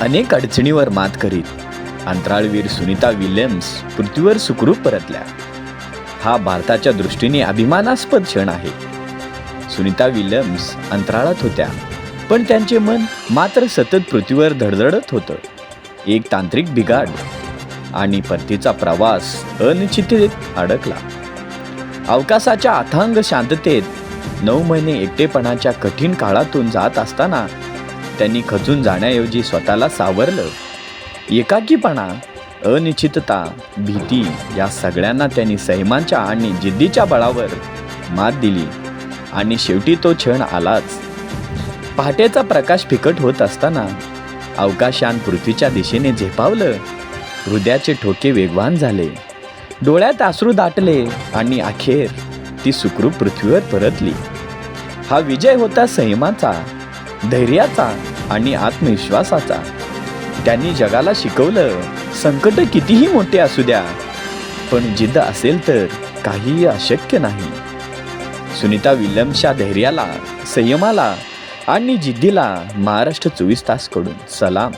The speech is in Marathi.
अनेक अडचणीवर मात करीत अंतराळवीर सुनीता विल्यम्स पृथ्वीवर सुखरूप परतल्या. हा भारताच्या दृष्टीने अभिमानास्पद क्षण आहे. सुनीता विल्यम्स अंतराळात होत्या पण त्यांचे मन मात्र सतत पृथ्वीवर धडधडत होतं. एक तांत्रिक बिघाड आणि परतीचा प्रवास अनिश्चिततेत अडकला. अवकाशाच्या अथांग शांततेत नऊ महिने एकटेपणाच्या कठीण काळातून जात असताना त्यांनी खचून जाण्याऐवजी स्वतःला सावरलं. एकाकीपणा अनिश्चितता भीती या सगळ्यांना त्यांनी सैमांच्या आणि जिद्दीच्या बळावर मात दिली आणि शेवटी तो क्षण आलाच. पहाटेचा प्रकाश फिकट होत असताना अवकाशान पृथ्वीच्या दिशेने झेपावलं. हृदयाचे ठोके वेगवान झाले. डोळ्यात अश्रू दाटले आणि अखेर ती सुखरूप पृथ्वीवर परतली. हा विजय होता संयमाचा धैर्याचा आणि आत्मविश्वासाचा. त्यांनी जगाला शिकवलं संकट कितीही मोठे असू द्या पण जिद्द असेल तर काहीही अशक्य नाही. सुनीता विल्यम्सच्या धैर्याला संयमाला आणि जिद्दीला महाराष्ट्र चोवीस तासकडून सलाम.